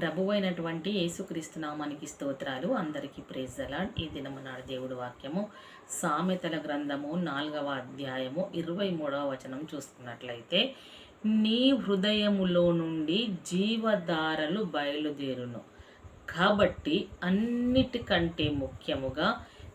ప్రభువైనటువంటి యేసుక్రీస్తు నామానికి స్తోత్రాలు. అందరికీ ప్రేజలాడ్ ఈ దినమనాడు దేవుడు వాక్యము. సామెతల గ్రంథము నాలుగవ అధ్యాయము ఇరవై మూడవ వచనం చూసుకున్నట్లయితే నీ హృదయములో నుండి జీవధారలు బయలుదేరును. కాబట్టి అన్నిటికంటే ముఖ్యముగా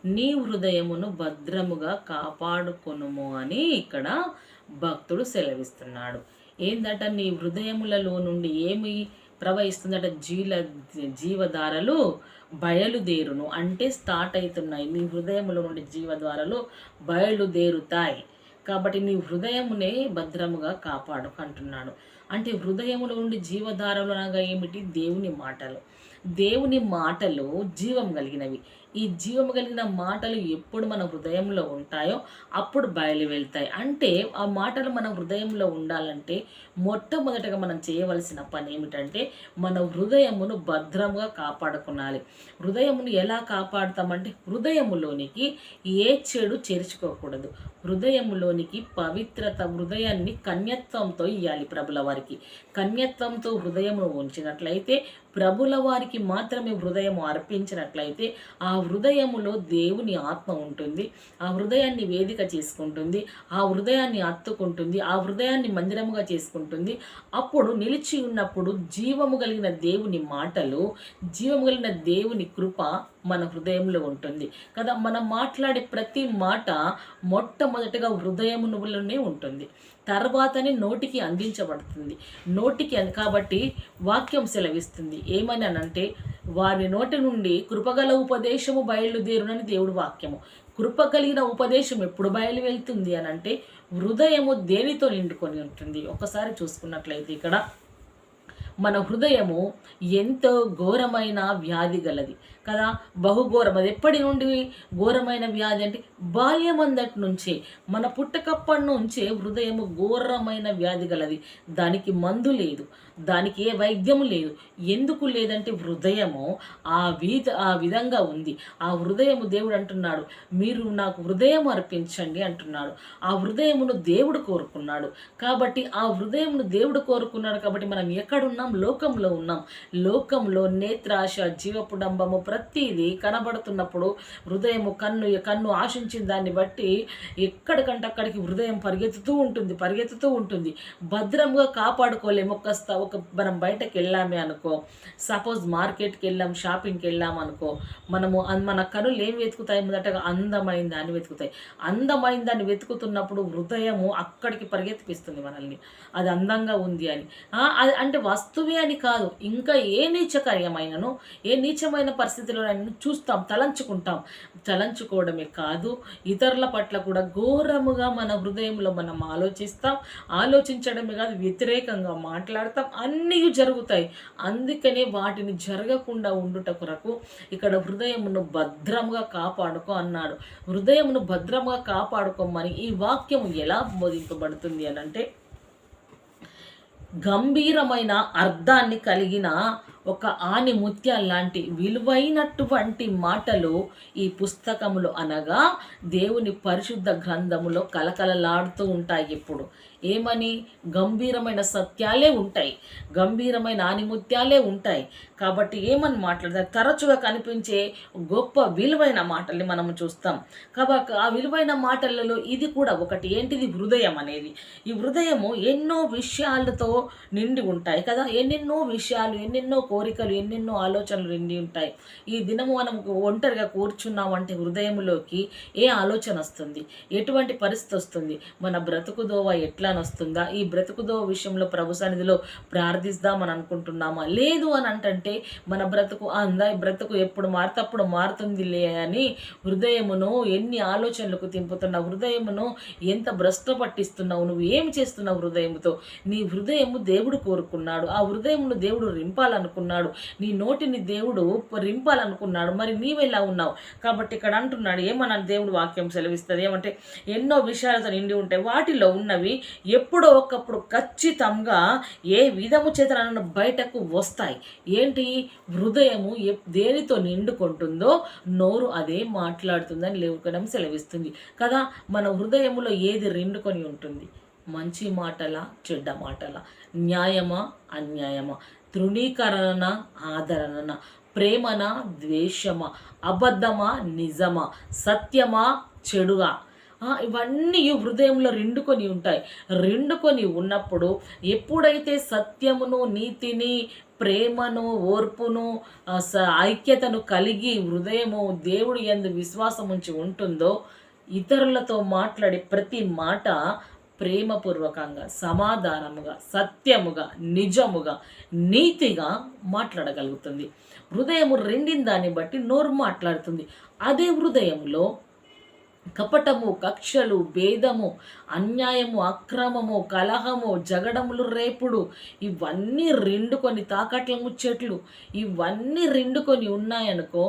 నీ హృదయమును భద్రముగా కాపాడుకొనుము అని ఇక్కడ భక్తుడు సెలవిస్తున్నాడు. ఏందట? నీ హృదయములలో నుండి ఏమి ప్రవహిస్తుందట జీల జీవధారలు బయలుదేరును. అంటే స్టార్ట్ అవుతున్నాయి. నీ హృదయంలో నుండి జీవధారలు బయలుదేరుతాయి. కాబట్టి నీ హృదయమునే భద్రముగా కాపాడు అంటున్నాడు అంటే హృదయములో నుండి జీవధారలు అనగా ఏమిటి? దేవుని మాటలు. దేవుని మాటలు జీవం కలిగినవి. ఈ జీవము కలిగిన మాటలు ఎప్పుడు మన హృదయంలో ఉంటాయో అప్పుడు బయలు వెళ్తాయి అంటే ఆ మాటలు మన హృదయంలో ఉండాలంటే మొట్టమొదటగా మనం చేయవలసిన పని ఏమిటంటే మన హృదయమును భద్రంగా కాపాడుకోవాలి హృదయమును ఎలా కాపాడుతామంటే హృదయములోనికి ఏ చెడు చేర్చుకోకూడదు. హృదయములోనికి పవిత్రత హృదయాన్ని కన్యత్వంతో ఇవ్వాలి ప్రభుల వారికి. కన్యత్వంతో హృదయమును ఉంచినట్లయితే ప్రభుల వారికి మాత్రమే హృదయం అర్పించినట్లయితే ఆ హృదయములో దేవుని ఆత్మ ఉంటుంది. ఆ హృదయాన్ని వేదిక చేసుకుంటుంది. ఆ హృదయాన్ని అత్తుకుంటుంది. ఆ హృదయాన్ని మందిరముగా చేసుకుంటుంది. అప్పుడు నిలిచి ఉన్నప్పుడు జీవము కలిగిన దేవుని మాటలు జీవము కలిగిన దేవుని కృప మన హృదయంలో ఉంటుంది. కదా మనం మాట్లాడే ప్రతి మాట మొట్టమొదటిగా హృదయములోనే ఉంటుంది. తర్వాతనే నోటికి అందించబడుతుంది. నోటికి కాబట్టి వాక్యం సెలవిస్తుంది. ఏమని అనంటే వారి నోటి నుండి కృపగల ఉపదేశము బయలుదేరునని దేవుడు వాక్యము. కృప కలిగిన ఉపదేశం ఎప్పుడు బయలు వెళ్తుంది అని అంటే హృదయము దేనితో నిండుకొని ఉంటుంది? ఒకసారి చూసుకున్నట్లయితే ఇక్కడ మన హృదయము ఎంతో ఘోరమైన వ్యాధి గలది. కదా? బహుఘోరం. అది ఎప్పటి నుండి ఘోరమైన వ్యాధి అంటే బాల్యమందటి నుంచే మన పుట్టకప్పటి నుంచే హృదయము ఘోరమైన వ్యాధి గలది. దానికి మందు లేదు దానికి ఏ వైద్యము లేదు. ఎందుకు లేదంటే హృదయము ఆ వీధ ఆ విధంగా ఉంది. ఆ హృదయము దేవుడు అంటున్నాడు మీరు నాకు హృదయం అర్పించండి అంటున్నాడు. ఆ హృదయమును దేవుడు కోరుకున్నాడు. కాబట్టి ఆ హృదయమును దేవుడు కోరుకున్నాడు కాబట్టి మనం ఎక్కడున్నాం? లోకంలో ఉన్నాం. లోకంలో నేత్రాశ జీవపుడంబము ప్రతిదీ కనబడుతున్నప్పుడు హృదయము కన్ను కన్ను ఆశించిన దాన్ని బట్టి ఎక్కడికంటే అక్కడికి హృదయం పరిగెత్తుతూ ఉంటుంది పరిగెత్తుతూ ఉంటుంది. భద్రంగా కాపాడుకోలేము. ఒక ఒక మనం బయటకు వెళ్ళామే అనుకో. సపోజ్ మార్కెట్కి వెళ్ళాం షాపింగ్కి వెళ్ళాం అనుకో. మనము మన కనులు ఏం వెతుకుతాయి మొదటగా అందమైన దాన్ని వెతుకుతాయి. అందమైన దాన్ని వెతుకుతున్నప్పుడు హృదయము అక్కడికి పరిగెత్తిపిస్తుంది మనల్ని. అది అందంగా ఉంది అని. అది అంటే వస్తువే అని కాదు. ఇంకా ఏ నీచకార్యమైనను ఏ నీచమైన పరిస్థితి పరిస్థితిలోనైనా చూస్తాం తలంచుకుంటాం. తలంచుకోవడమే కాదు ఇతరుల పట్ల కూడా ఘోరముగా మన హృదయంలో మనం ఆలోచిస్తాం. ఆలోచించడమే కాదు వ్యతిరేకంగా మాట్లాడతాం. అన్నీ జరుగుతాయి. అందుకనే వాటిని జరగకుండా ఉండుట కొరకు ఇక్కడ హృదయమును భద్రంగా కాపాడుకో అన్నాడు. హృదయమును భద్రంగా కాపాడుకోమని ఈ వాక్యం ఎలా బోధింపబడుతుంది అని అంటే గంభీరమైన అర్థాన్ని కలిగిన ఒక ఆని ముత్యాల లాంటి విలువైనటువంటి మాటలు ఈ పుస్తకములు అనగా దేవుని పరిశుద్ధ గ్రంథములో కలకలలాడుతూ ఉంటాయి ఎప్పుడు ఏమని? గంభీరమైన సత్యాలే ఉంటాయి. గంభీరమైన ఆనిముత్యాలే ఉంటాయి. కాబట్టి ఏమని మాట్లాడతారు? తరచుగా కనిపించే గొప్ప విలువైన మాటల్ని మనం చూస్తాం. కాబట్టి ఆ విలువైన మాటలలో ఇది కూడా ఒకటి. ఏంటిది? హృదయం అనేది. ఈ హృదయము ఎన్నో విషయాలతో నిండి ఉంటాయి కదా. ఎన్నెన్నో విషయాలు ఎన్నెన్నో కోరికలు ఎన్నెన్నో ఆలోచనలు నిండి ఉంటాయి. ఈ దినము మనం ఒంటరిగా కూర్చున్నామంటే హృదయంలోకి ఏ ఆలోచన వస్తుంది? ఎటువంటి పరిస్థితి వస్తుంది? మన బ్రతుకుదోవ ఎట్లా వస్తుందా ఈ బ్రతుకుదోవ విషయంలో ప్రభు సన్నిధిలో ప్రార్థిస్తామని అనుకుంటున్నామా? లేదు అని అంటే మన బ్రతుకు అందా? బ్రతుకు ఎప్పుడు మారుతప్పుడు మారుతుందిలే అని హృదయమును ఎన్ని ఆలోచనలకు తింపుతున్న హృదయమును ఎంత భ్రష్ట పట్టిస్తున్నావు? నువ్వు ఏం చేస్తున్నావు హృదయముతో? నీ హృదయము దేవుడు కోరుకున్నాడు. ఆ హృదయమును దేవుడు రింపాలనుకున్నాడు నీ నోటిని దేవుడు రింపాలనుకున్నాడు. మరి నీవెలా ఉన్నావు? కాబట్టి ఇక్కడ అంటున్నాడు ఏమన్నా దేవుడు వాక్యం సెలవిస్తుంది? ఏమంటే ఎన్నో విషయాలతో నిండి ఉంటాయి వాటిలో ఉన్నవి ఎప్పుడో ఒకప్పుడు ఖచ్చితంగా ఏ విధము చేత నన్ను బయటకు వస్తాయి? ఏంటి? హృదయము దేనితో నిండుకుంటుందో నోరు అదే మాట్లాడుతుందని లేవుకడం సెలవిస్తుంది. కదా మన హృదయములో ఏది నిండుకొని ఉంటుంది? మంచి మాటల చెడ్డ మాటల? న్యాయమా అన్యాయమా? తృణీకరణ ఆదరణ ప్రేమన ద్వేషమా అబద్ధమా నిజమా సత్యమా చెడుగా ఇవన్నీ హృదయంలో రెండుకొని ఉంటాయి. రెండుకొని ఉన్నప్పుడు ఎప్పుడైతే సత్యమును నీతిని ప్రేమను ఓర్పును స- ఐక్యతను కలిగి హృదయము దేవుడు ఎందు విశ్వాసం ఉంచి ఉంటుందో ఇతరులతో మాట్లాడే ప్రతి మాట ప్రేమపూర్వకంగా సమాధానముగా సత్యముగా నిజముగా నీతిగా మాట్లాడగలుగుతుంది. హృదయము రెండిన దాన్ని బట్టి నోరు మాట్లాడుతుంది. అదే హృదయంలో కపటము కక్షలు భేదము అన్యాయము అక్రమము కలహము జగడములు రేపుడు. ఇవన్నీ రెండుకొని తాకట్ల ముచ్చట్లు. ఇవన్నీ రెండుకొని ఉన్నాయనుకో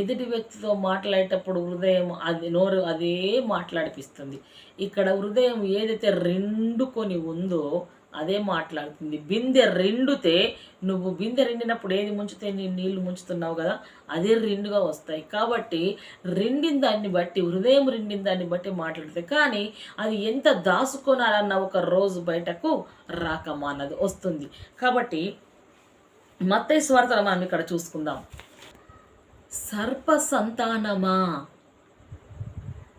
ఎదుటి వ్యక్తితో మాట్లాడేటప్పుడు హృదయం అది నోరు అదే మాట్లాడిపిస్తుంది. ఇక్కడ హృదయం ఏదైతే రెండుకొని ఉందో అదే మాట్లాడుతుంది. బిందె రెండుతే నువ్వు బిందె రెండినప్పుడు ఏది ముంచితే నీ నీళ్ళు ముంచుతున్నావు కదా అదే రెండుగా వస్తాయి. కాబట్టి రెండిన దాన్ని బట్టి హృదయం రెండిన దాన్ని బట్టి మాట్లాడుతాయి కానీ అది ఎంత దాచుకోనాలన్న ఒక రోజు బయటకు రాకమానది వస్తుంది. కాబట్టి మత్తయి స్వార్థలు మనం ఇక్కడ చూసుకుందాం. సర్ప సంతానమా?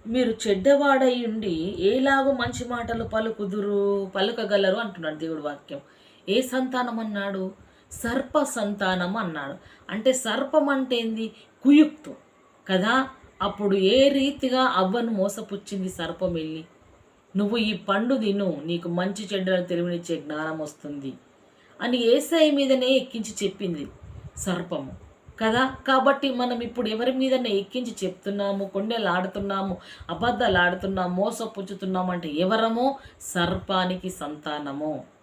మీరు చెడ్డవాడై ఉండి ఏలాగో మంచి మాటలు పలుకుదురు పలుకగలరు అంటున్నాడు దేవుడు వాక్యం. ఏ సంతానం అన్నాడు సర్ప సంతానం అన్నాడు. అంటే సర్పం అంటే ఏంది కుయుక్తం. కదా? అప్పుడు ఏ రీతిగా అవ్వను మోసపుచ్చింది సర్పం వెళ్ళి? నువ్వు ఈ పండు తిను నీకు మంచి చెడ్డలను తెలివినిచ్చే జ్ఞానం వస్తుంది అని ఏసఐ మీదనే ఎక్కించి చెప్పింది సర్పము. కదా? కాబట్టి మనం ఇప్పుడు ఎవరి మీదనే ఎక్కించి చెప్తున్నాము కొండెలు ఆడుతున్నాము అబద్ధాలు ఆడుతున్నాము మోసపుచ్చుతున్నాము అంటే ఎవరమో? సర్పానికి సంతానము.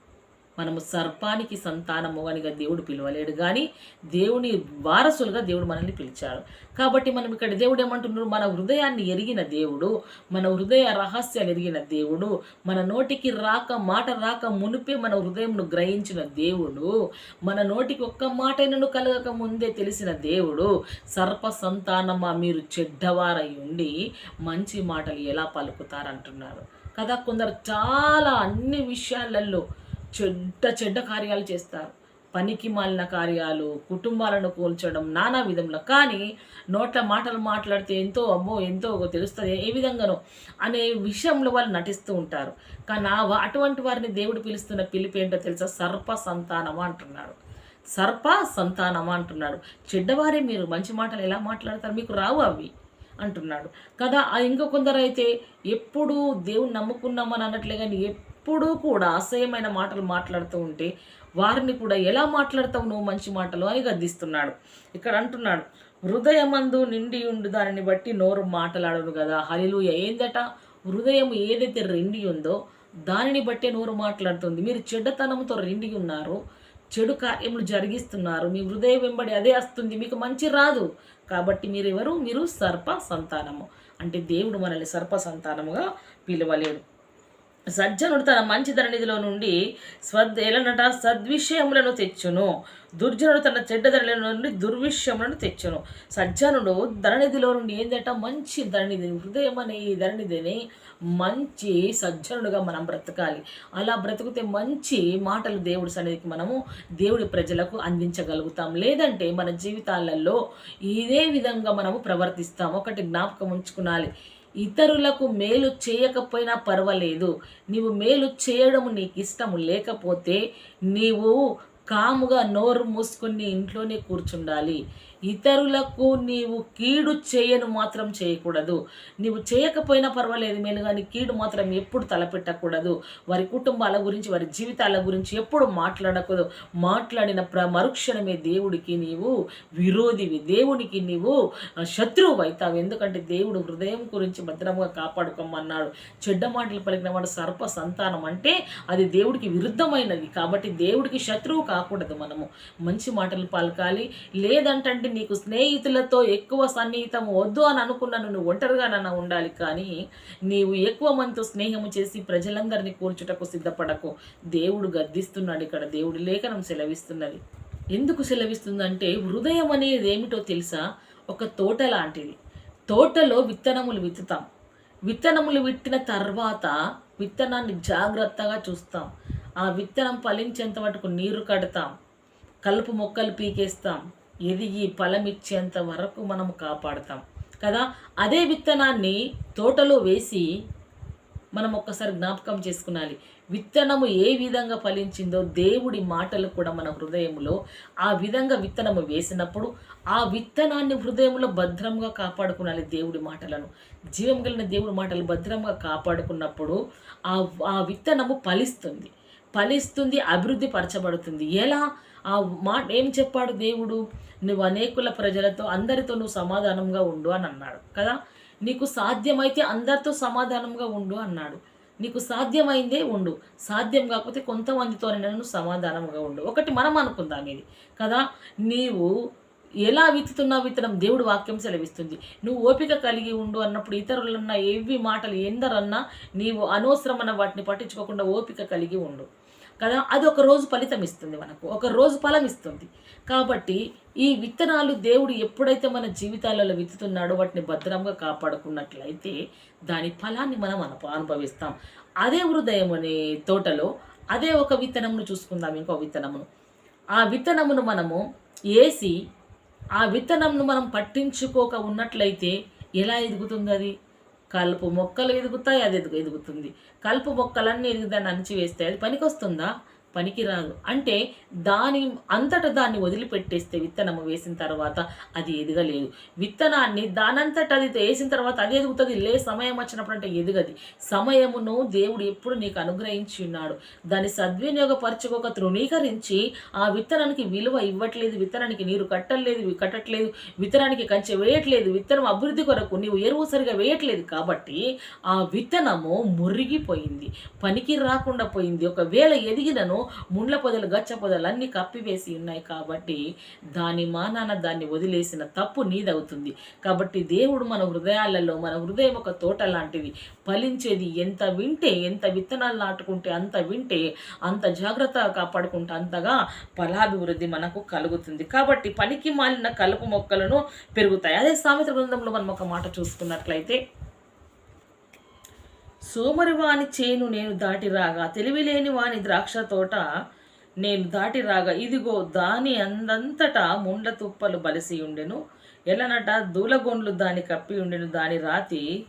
మనము సర్పానికి సంతానము అనిగా దేవుడు పిలవలేడు. కానీ దేవుని వారసులుగా దేవుడు మనల్ని పిలిచాడు. కాబట్టి మనం ఇక్కడ దేవుడు ఏమంటున్నారు మన హృదయాన్ని ఎరిగిన దేవుడు మన హృదయ రహస్యాలు ఎరిగిన దేవుడు మన నోటికి రాక మాట రాక మునిపే మన హృదయంను గ్రహించిన దేవుడు మన నోటికి ఒక్క మాటైనను కలగక ముందే తెలిసిన దేవుడు సర్ప సంతానమా మీరు చెడ్డవారై ఉండి మంచి మాటలు ఎలా పలుకుతారంటున్నారు. కదా కొందరు చాలా అన్ని విషయాలలో చెడ్డ చెడ్డ కార్యాలు చేస్తారు. పనికి మాలిన కార్యాలు కుటుంబాలను కూల్చడం నానా విధంలో. కానీ నోట్ల మాటలు మాట్లాడితే ఎంతో అమ్మో ఎంతో తెలుస్తుంది ఏ విధంగానో అనే విషయంలో వాళ్ళు నటిస్తూ ఉంటారు. కానీ అటువంటి వారిని దేవుడు పిలుస్తున్న పిలిపి ఏంటో తెలుసా? సర్ప సంతానమా అంటున్నాడు. సర్ప సంతానమా అంటున్నాడు. చెడ్డవారే మీరు మంచి మాటలు ఎలా మాట్లాడతారు? మీకు రావు అవి అంటున్నాడు. కదా ఇంకో కొందరు అయితే ఎప్పుడు దేవుని నమ్ముకున్నామని అన్నట్లే కానీ ఎప్పుడూ కూడా అసహ్యమైన మాటలు మాట్లాడుతూ ఉంటే వారిని కూడా ఎలా మాట్లాడతావు నువ్వు మంచి మాటలు అని గద్దిస్తున్నాడు. ఇక్కడ అంటున్నాడు హృదయమందు నిండి ఉండు దానిని బట్టి నోరు మాట్లాడరు కదా. హలిలుయ ఏందట? హృదయం ఏదైతే రెండి ఉందో దానిని బట్టే నోరు మాట్లాడుతుంది. మీరు చెడ్డతనంతో రెండి ఉన్నారు చెడు కార్యములు జరిగిస్తున్నారు. మీ హృదయం వెంబడి అదే వస్తుంది. మీకు మంచి రాదు. కాబట్టి మీరు మీరు సర్ప సంతానము. అంటే దేవుడు మనల్ని సర్ప సంతానముగా పిలవలేడు. సజ్జనుడు తన మంచి ధరణిధిలో నుండి స్వద్ ఎలనట సద్విషయములను తెచ్చును. దుర్జనుడు తన చెడ్డ ధరణిలో నుండి దుర్విషయములను తెచ్చును. సజ్జనుడు ధరణిధిలో నుండి ఏంటంట మంచి ధరణిధి హృదయం అనే ఈ ధరణిధిని మంచి సజ్జనుడుగా మనం బ్రతకాలి. అలా బ్రతికితే మంచి మాటలు దేవుడి సన్నిధికి మనము దేవుడి ప్రజలకు అందించగలుగుతాం. లేదంటే మన జీవితాలలో ఇదే విధంగా మనము ప్రవర్తిస్తాం. ఒకటి జ్ఞాపకం ఉంచుకునాలి. ఇతరులకు మేలు చేయకపోయినా పర్వాలేదు. నీవు మేలు చేయడం నీకు ఇష్టం లేకపోతే నీవు కాముగా నోరు మూసుకొని ఇంట్లోనే కూర్చుండాలి. ఇతరులకు నీవు కీడు చేయను మాత్రం చేయకూడదు. నీవు చేయకపోయినా పర్వాలేదు మేలు కానీ కీడు మాత్రం ఎప్పుడు తలపెట్టకూడదు. వారి కుటుంబాల గురించి వారి జీవితాల గురించి ఎప్పుడు మాట్లాడకూడదు. మాట్లాడిన ప్ర మరుక్షణమే దేవుడికి నీవు విరోధివి. దేవునికి నీవు శత్రువు అవుతావు ఎందుకంటే దేవుడు హృదయం గురించి భద్రంగా కాపాడుకోమన్నాడు. చెడ్డ మాటలు పలికిన వాడు సర్ప సంతానం అంటే అది దేవుడికి విరుద్ధమైనది. కాబట్టి దేవుడికి శత్రువు కాకూడదు మనము. మంచి మాటలు పలకాలి. లేదంటే నీకు స్నేహితులతో ఎక్కువ సన్నిహితం వద్దు అని అనుకున్నాను నువ్వు ఒంటరిగానన్నా ఉండాలి కానీ నీవు ఎక్కువ మందితో స్నేహము చేసి ప్రజలందరినీ కూర్చుటకు సిద్ధపడకు. దేవుడు గద్దిస్తున్నాడు ఇక్కడ దేవుడి లేఖనం సెలవిస్తున్నది. ఎందుకు సెలవిస్తుందంటే హృదయం అనేది ఏమిటో తెలుసా? ఒక తోట లాంటిది. తోటలో విత్తనములు విత్తుతాం. విత్తనములు విత్తిన తర్వాత విత్తనాన్ని జాగ్రత్తగా చూస్తాం. ఆ విత్తనం ఫలించేంత మటుకు నీరు కడతాం. కలుపు మొక్కలు పీకేస్తాం. ఎదిగి ఫలమిచ్చేంత వరకు మనం కాపాడతాం. కదా? అదే విత్తనాన్ని తోటలో వేసి మనం ఒక్కసారి జ్ఞాపకం చేసుకునాలి. విత్తనము ఏ విధంగా ఫలించిందో దేవుడి మాటలు కూడా మన హృదయంలో ఆ విధంగా విత్తనము వేసినప్పుడు ఆ విత్తనాన్ని హృదయంలో భద్రంగా కాపాడుకునాలి దేవుడి మాటలను. జీవం కలిగిన దేవుడి మాటలు భద్రంగా కాపాడుకున్నప్పుడు ఆ ఆ విత్తనము ఫలిస్తుంది. ఫలిస్తుంది అభివృద్ధి పరచబడుతుంది. ఎలా? ఆ మా ఏం చెప్పాడు దేవుడు? నువ్వు అనేకుల ప్రజలతో అందరితో నువ్వు సమాధానంగా ఉండు అని అన్నాడు. కదా? నీకు సాధ్యమైతే అందరితో సమాధానంగా ఉండు అన్నాడు. నీకు సాధ్యమైందే ఉండు. సాధ్యం కాకపోతే కొంతమందితో నన్ను సమాధానంగా ఉండు. ఒకటి మనం అనుకుందాం ఇది. కదా? నీవు ఎలా విత్తుతున్నా విత్తనం? దేవుడు వాక్యం సెలవిస్తుంది. నువ్వు ఓపిక కలిగి ఉండు అన్నప్పుడు ఇతరులన్నా ఏవి మాటలు ఎందరన్నా నీవు అనవసరమైన వాటిని పట్టించుకోకుండా ఓపిక కలిగి ఉండు. కదా? అది ఒక రోజు ఫలితం ఇస్తుంది మనకు. ఒక రోజు ఫలం ఇస్తుంది. కాబట్టి ఈ విత్తనాలు దేవుడు ఎప్పుడైతే మన జీవితాలలో విత్తుతున్నాడో వాటిని భద్రంగా కాపాడుకున్నట్లయితే దాని ఫలాన్ని మనం అనుభవిస్తాం. అదే హృదయం అనే తోటలో అదే ఒక విత్తనమును చూసుకుందాం ఇంకో విత్తనమును. ఆ విత్తనమును మనము వేసి ఆ విత్తనంను మనం పట్టించుకోక ఉన్నట్లయితే ఎలా ఎదుగుతుంది అది? కలుపు మొక్కలు ఎదుగుతాయి అది ఎదుగు ఎదుగుతుంది. కలుపు మొక్కలన్నీ ఎదుగుదాన్ని అణిచివేస్తే అది పనికొస్తుందా? పనికిరాదు. అంటే దాని అంతట దాన్ని వదిలిపెట్టేస్తే విత్తనము వేసిన తర్వాత అది ఎదగలేదు. విత్తనాన్ని దానంతట అది వేసిన తర్వాత అది ఎదుగుతుంది. లే సమయం వచ్చినప్పుడు అంటే ఎదగది. సమయమును దేవుడు ఎప్పుడు నీకు అనుగ్రహించి ఉన్నాడు. దాన్ని సద్వినియోగపరచుకోక తృణీకరించి ఆ విత్తనానికి విలువ ఇవ్వట్లేదు. విత్తనానికి నీరు కట్టలేదు కట్టట్లేదు. విత్తనానికి కంచె వేయట్లేదు. విత్తనం అభివృద్ధి కొరకు నీవు ఎరువు సరిగా వేయట్లేదు కాబట్టి ఆ విత్తనము మురిగిపోయింది. పనికి రాకుండా పోయింది. ఒకవేళ ఎదిగినను ముండ్ల పొదలు గచ్చ పొదలు అన్నీ కప్పివేసి ఉన్నాయి కాబట్టి దాని మానాన దాన్ని వదిలేసిన తప్పు నీదవుతుంది. కాబట్టి దేవుడు మన హృదయాలలో మన హృదయం ఒక తోట లాంటిది. ఫలించేది ఎంత వింటే ఎంత విత్తనాలు నాటుకుంటే అంత వింటే అంత జాగ్రత్తగా కాపాడుకుంటే అంతగా ఫలాభివృద్ధి మనకు కలుగుతుంది. కాబట్టి పనికి మాలిన కలుపు మొక్కలను పెరుగుతాయి. అదే సామెత గ్రంథంలో మనం ఒక మాట చూసుకున్నట్లయితే సోమరి వాని చేను నేను దాటి రాగా తెలివిలేని వాని ద్రాక్ష తోట నేను దాటి రాగా ఇదిగో దాని అందంతటా ముండ్ల తుప్పలు బలిసి ఉండెను. ఎలనట దూలగొండ్లు దాని కప్పి ఉండెను దాని రాతి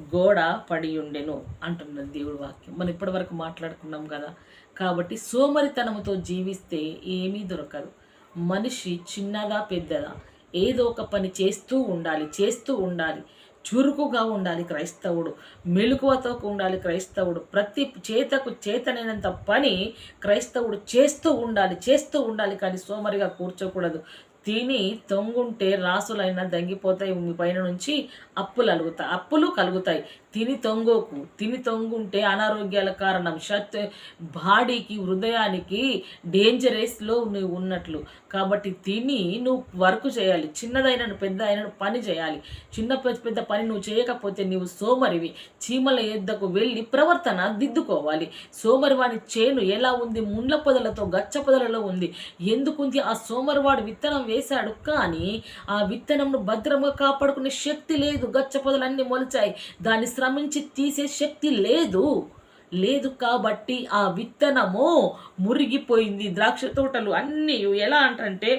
గోడ పడి ఉండెను అంటున్నది దేవుడి వాక్యం. మనం ఇప్పటి వరకు మాట్లాడుకున్నాం కదా. కాబట్టి సోమరితనముతో జీవిస్తే ఏమీ దొరకదు. మనిషి చిన్నదా పెద్దదా? ఏదో ఒక పని చేస్తూ ఉండాలి చేస్తూ ఉండాలి. చురుకుగా ఉండాలి క్రైస్తవుడు మెలకువతో ఉండాలి క్రైస్తవుడు. ప్రతి చేతకు చేతనైనంత పని క్రైస్తవుడు చేస్తూ ఉండాలి చేస్తూ ఉండాలి కానీ సోమరిగా కూర్చోకూడదు. తిని తొంగుంటే రాసులైనా దంగిపోతాయి మీ పైన నుంచి అప్పులు అలుగుతాయి. అప్పులు కలుగుతాయి. తిని తొంగోకు. తిని తొంగుంటే అనారోగ్యాల కారణం. షత్ బాడీకి హృదయానికి డేంజరస్లో నువ్వు ఉన్నట్లు. కాబట్టి తిని నువ్వు వర్క్ చేయాలి. చిన్నదైన పెద్ద అయిన పని చేయాలి. చిన్న పెద్ద పెద్ద పని నువ్వు చేయకపోతే నువ్వు సోమరివి. చీమల ఎద్దకు వెళ్ళి ప్రవర్తన దిద్దుకోవాలి. సోమరివాని చేను ఎలా ఉంది? ముండ్ల పొదలతో గచ్చ పొదలలో ఉంది. ఎందుకుంది ఆ సోమరివాడు విత్తనం వేశాడు కానీ ఆ విత్తనంను భద్రంగా కాపాడుకునే శక్తి లేదు. గచ్చ పొదలన్నీ మొలిచాయి. దాన్ని శ్రమించి తీసే శక్తి లేదు. లేదు కాబట్టి ఆ విత్తనము మురిగిపోయింది. ద్రాక్ష తోటలు అన్నీ ఎలా అంటంటే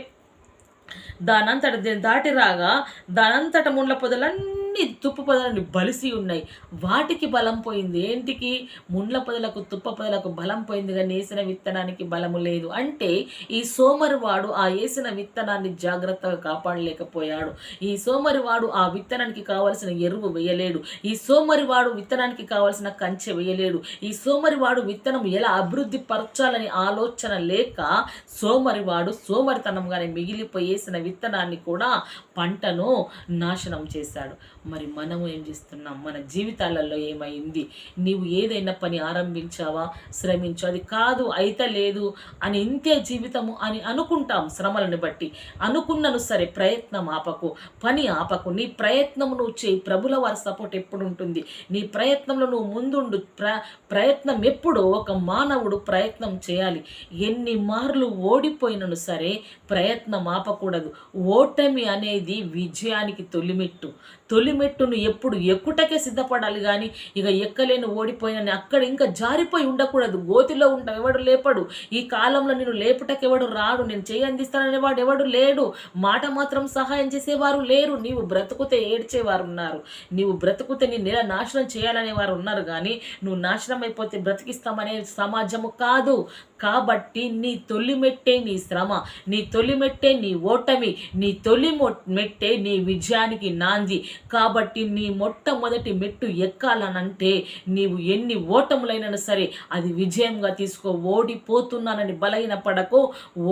దానంతట దాటి రాగా దానంతట ముండ్ల పొదలన్నీ తుప్పు పొదలని బలిసి ఉన్నాయి. వాటికి బలం పోయింది. ఏంటికి? ముండ్ల పొదలకు తుప్ప పొదలకు బలం పోయింది కానీ వేసిన విత్తనానికి బలము లేదు. అంటే ఈ సోమరివాడు ఆ వేసిన విత్తనాన్ని జాగ్రత్తగా కాపాడలేకపోయాడు. ఈ సోమరివాడు ఆ విత్తనానికి కావలసిన ఎరువు వేయలేడు. ఈ సోమరివాడు విత్తనానికి కావలసిన కంచె వేయలేడు. ఈ సోమరివాడు విత్తనం ఎలా అభివృద్ధి పరచాలని ఆలోచన లేక సోమరివాడు సోమరితనంగానే మిగిలిపోయేసిన విత్తనాన్ని కూడా పంటను నాశనం చేశాడు. మరి మనము ఏం చేస్తున్నాం? మన జీవితాలలో ఏమైంది? నీవు ఏదైనా పని ఆరంభించావా? శ్రమించావు అది కాదు అయితే లేదు అని ఇంతే జీవితము అని అనుకుంటాం శ్రమలను బట్టి. అనుకున్నను సరే ప్రయత్నం ఆపకు. పని ఆపకు. నీ ప్రయత్నం నువ్వు చేయి. ప్రభుల వారి సపోర్ట్ ఎప్పుడు ఉంటుంది నీ ప్రయత్నంలో నువ్వు ముందుండు. ప్ర ప్రయత్నం ఎప్పుడు ఒక మానవుడు ప్రయత్నం చేయాలి. ఎన్ని మార్లు ఓడిపోయినను సరే ప్రయత్నం ఆపకూడదు. ఓటమి అనేది విజయానికి తొలిమెట్టు. తొలి మెట్టును ఎప్పుడు ఎక్కుటకే సిద్ధపడాలి కానీ ఇక ఎక్కలేని ఓడిపోయిన అక్కడ ఇంకా జారిపోయి ఉండకూడదు. గోతిలో ఉంటాం ఎవడు లేపడు. ఈ కాలంలో నేను లేపుటకు ఎవడు రాడు. నేను చేయి అందిస్తాననే వాడు ఎవడు లేడు. మాట మాత్రం సహాయం చేసేవారు లేరు. నీవు బ్రతుకుతే ఏడ్చేవారు ఉన్నారు నీవు బ్రతుకుతే నీ నెల నాశనం చేయాలనే వారు ఉన్నారు కానీ నువ్వు నాశనం అయిపోతే బ్రతికిస్తామనే సమాజము కాదు. కాబట్టి నీ తొలిమెట్టే నీ శ్రమ నీ తొలిమెట్టే నీ ఓటమి నీ తొలి మెట్టే నీ విజయానికి నాంది. కాబట్టి నీ మొట్టమొదటి మెట్టు ఎక్కాలనంటే నీవు ఎన్ని ఓటములైనా సరే అది విజయంగా తీసుకో ఓడిపోతున్నానని బలైన పడకు.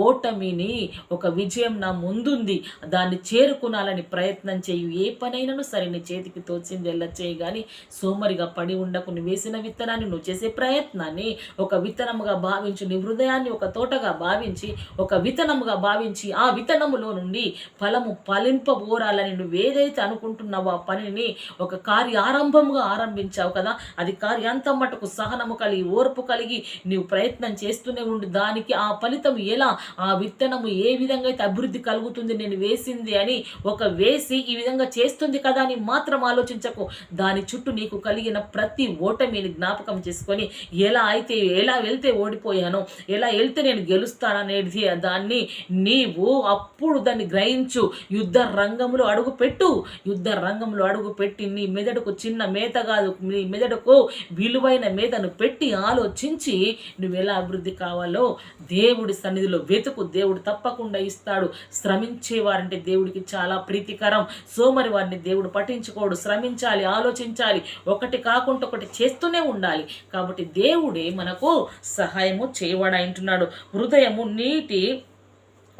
ఓటమిని ఒక విజయం నా ముందుంది దాన్ని చేరుకునాలని ప్రయత్నం చేయు. ఏ పనైనాను సరే నీ చేతికి తోచింది ఎలా చేయి కానీ సోమరిగా పడి ఉండకు. నువ్వు వేసిన విత్తనాన్ని నువ్వు చేసే ప్రయత్నాన్ని ఒక విత్తనముగా భావించు. నీ హృదయాన్ని ఒక తోటగా భావించి ఒక విత్తనముగా భావించి ఆ విత్తనములో నుండి ఫలము ఫలింపబోరాలని నువ్వు ఏదైతే అనుకుంటున్నావో ఆ పనిని ఒక కార్య ఆరంభముగా ఆరంభించావు కదా అది కార్యాంతం మటుకు సహనము కలిగి ఓర్పు కలిగి నీవు ప్రయత్నం చేస్తూనే ఉండి. దానికి ఆ ఫలితం ఎలా? ఆ విత్తనము ఏ విధంగా అయితే అభివృద్ధి కలుగుతుంది నేను వేసింది అని ఒక వేసి ఈ విధంగా చేస్తుంది కదా అని మాత్రం ఆలోచించకు. దాని చుట్టూ నీకు కలిగిన ప్రతి ఓటమిని జ్ఞాపకం చేసుకొని ఎలా అయితే ఎలా వెళ్తే ఓడిపోయానో ఎలా వెళ్తే నేను గెలుస్తాననేది దాన్ని నీవు అప్పుడు దాన్ని గ్రహించు. యుద్ధ రంగంలో అడుగు పెట్టు యుద్ధ రంగంలో అడుగు పెట్టి నీ మెదడుకు చిన్న మేత కాదు నీ మెదడుకు విలువైన మేతను పెట్టి ఆలోచించి నువ్వు ఎలా అభివృద్ధి కావాలో దేవుడి సన్నిధిలో వెతుకు. దేవుడు తప్పకుండా ఇస్తాడు. శ్రమించేవారంటే దేవుడికి చాలా ప్రీతికరం. సోమరి వారిని దేవుడు పట్టించుకోడు. శ్రమించాలి ఆలోచించాలి. ఒకటి కాకుండా ఒకటి చేస్తూనే ఉండాలి. కాబట్టి దేవుడే మనకు సహాయము చేయ చేయవాడంటున్నాడు హృదయము నీటి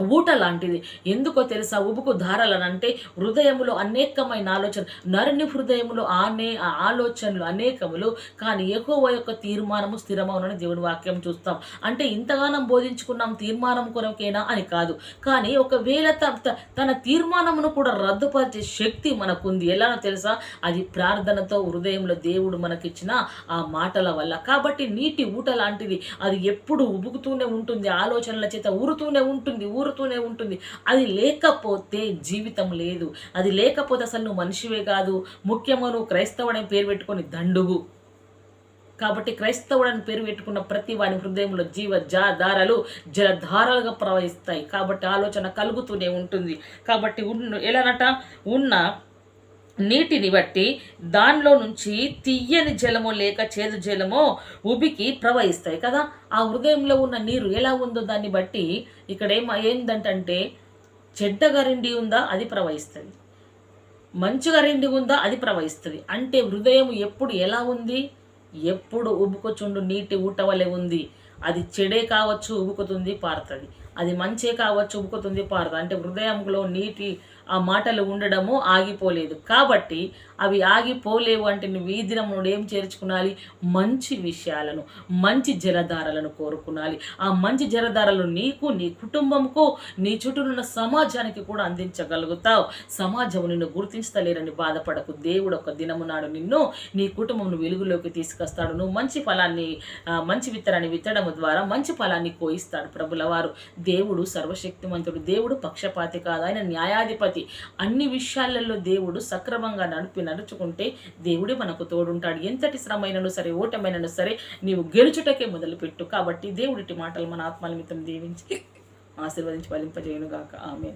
ఊట లాంటిది. ఎందుకో తెలుసా? ఉబుకు ధారలనంటే హృదయములో అనేకమైన ఆలోచన నరుని హృదయములో ఆనే ఆ ఆలోచనలు అనేకములు. కానీ ఎక్కువ యొక్క తీర్మానము స్థిరమవునని దేవుని వాక్యం చూస్తాం. అంటే ఇంతగానం బోధించుకున్నాం తీర్మానం కొరకేనా అని కాదు. కానీ ఒకవేళ త- తన తీర్మానమును కూడా రద్దుపరిచే శక్తి మనకుంది. ఎలానో తెలుసా? అది ప్రార్థనతో హృదయంలో దేవుడు మనకిచ్చిన ఆ మాటల వల్ల. కాబట్టి నీటి ఊట లాంటిది. అది ఎప్పుడు ఉబుకుతూనే ఉంటుంది. ఆలోచనల చేత ఊరుతూనే ఉంటుంది. ఊరు ఊరుతూనే ఉంటుంది. అది లేకపోతే జీవితం లేదు. అది లేకపోతే అసలు నువ్వు మనిషివే కాదు. ముఖ్యము నువ్వు క్రైస్తవుడని పేరు పెట్టుకొని దండుగు కాబట్టి క్రైస్తవుడని పేరు పెట్టుకున్న ప్రతి వాని హృదయంలో జీవ జాధారాలు జలధారాలుగా ప్రవహిస్తాయి. కాబట్టి ఆలోచన కలుగుతూనే ఉంటుంది. కాబట్టి ఉన్న ఎలానట? ఉన్న నీటిని బట్టి దానిలో నుంచి తీయని జలమో లేక చేదు జలమో ఉబికి ప్రవహిస్తాయి కదా. ఆ హృదయంలో ఉన్న నీరు ఎలా ఉందో దాన్ని బట్టి ఇక్కడ ఏం ఏందంటే చెడ్డ గరిండి ఉందా అది ప్రవహిస్తుంది. మంచిగా రెండి ఉందా అది ప్రవహిస్తుంది. అంటే హృదయం ఎప్పుడు ఎలా ఉంది? ఎప్పుడు ఉబ్బుకొచ్చుండు నీటి ఊట వలె ఉంది. అది చెడే కావచ్చు ఉబుకుతుంది పారుతుంది. అది మంచే కావచ్చు ఉబుకుతుంది పారుతుంది. అంటే హృదయంలో నీటి ఆ మాటలు ఉండడము ఆగిపోలేదు. కాబట్టి అవి ఆగిపోలేవు అంటే నువ్వు ఈ దినం నుండి ఏం చేర్చుకునాలి? మంచి విషయాలను మంచి జలధారలను కోరుకునాలి. ఆ మంచి జలధారలు నీకు నీ కుటుంబంకు నీ చుట్టూ ఉన్న సమాజానికి కూడా అందించగలుగుతావు. సమాజం నిన్ను గుర్తించలేరని బాధపడకు. దేవుడు ఒక దినము నాడు నిన్ను నీ కుటుంబంను వెలుగులోకి తీసుకొస్తాడు. నువ్వు మంచి ఫలాన్ని మంచి విత్తనాన్ని విత్తడం ద్వారా మంచి ఫలాన్ని కోయిస్తాడు ప్రభుల వారు దేవుడు సర్వశక్తిమంతుడు. దేవుడు పక్షపాతి కాదు. ఆయన న్యాయాధిపతి. అన్ని విషయాలలో దేవుడు సక్రమంగా నడిపిన నడుచుకుంటే దేవుడే మనకు తోడుంటాడు. ఎంతటి శ్రమైనను సరే ఓటమైనను సరే నీవు గెలుచుటకే మొదలుపెట్టు. కాబట్టి దేవుడిటి మాటలు మన ఆత్మనిమిత్తం దీవించి ఆశీర్వదించి ఫలింపజేయును గాక ఆమె